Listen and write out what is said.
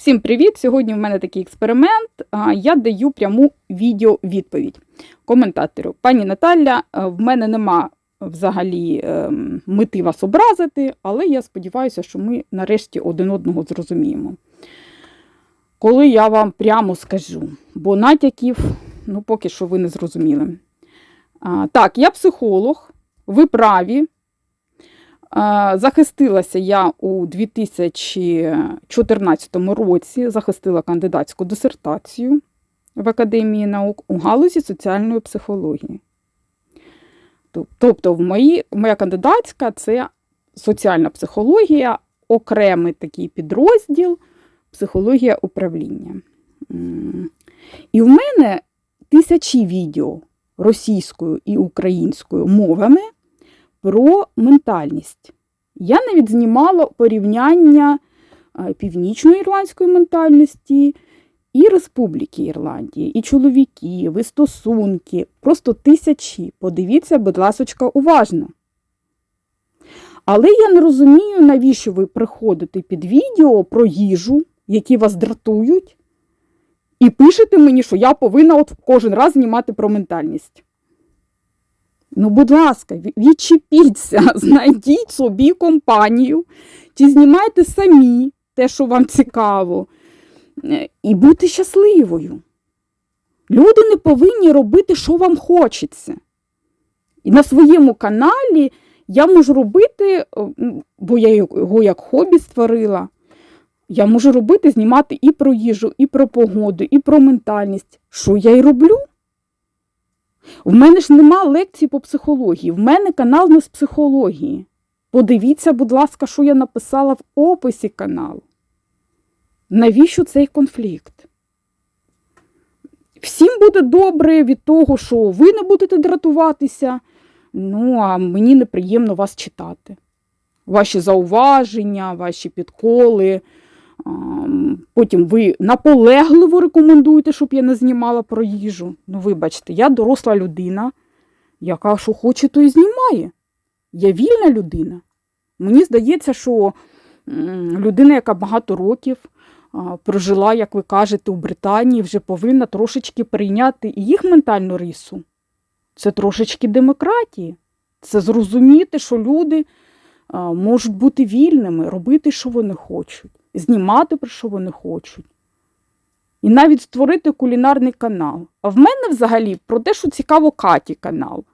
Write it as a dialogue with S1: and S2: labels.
S1: Всім привіт! Сьогодні в мене такий експеримент. Я даю пряму відео-відповідь коментатору. Пані Наталя, е, в мене нема взагалі ем, мети вас образити, але я сподіваюся, що ми нарешті один одного зрозуміємо. Коли я вам прямо скажу, бо натяків, ну, поки що ви не зрозуміли. Так, я психолог, ви праві. Захистилася я у 2014 році, захистила кандидатську дисертацію в Академії наук у галузі соціальної психології. Тобто, в мої, моя кандидатська це соціальна психологія, окремий такий підрозділ психологія управління. І в мене тисячі відео російською і українською мовами про ментальність. Я навіть знімала порівняння е, північної ірландської ментальності і Республіки Ірландії, і чоловіків, і стосунки. Просто тисячі. Подивіться, будь ласочка, уважно. Але я не розумію, навіщо ви приходите під відео про їжу, які вас дратують, і пишете мені, що я повинна от кожен раз знімати про ментальність. Ну, будь ласка, відчепіться, знайдіть собі компанію, чи знімайте самі те, що вам цікаво, е, і будьте щасливою. Люди не повинні робити, що вам хочеться. І на своєму каналі я можу робити, бо я його як хобі створила. Я можу робити, знімати і про їжу, і про погоду, і про ментальність. Що я й роблю? В мене ж нема лекцій по психології. В мене канал не з психології. Подивіться, будь ласка, що я написала в описі каналу. Навіщо цей конфлікт? Всім буде добре від того, що ви не будете дратуватися. Ну, а мені неприємно вас читати. Ваші зауваження, ваші підколи. Потім ви наполегливо рекомендуєте, щоб я не знімала про їжу. Ну, вибачте, я доросла людина, яка що хоче, то і знімає. Я вільна людина. Мені здається, що людина, яка багато років прожила, як ви кажете, у Британії, вже повинна трошечки прийняти і їх ментальну рису. Це трошечки демократії. Це зрозуміти, що люди можуть бути вільними, робити, що вони хочуть, знімати, про що вони хочуть. І навіть створити кулінарний канал. А в мене взагалі про те, що цікаво Каті канал.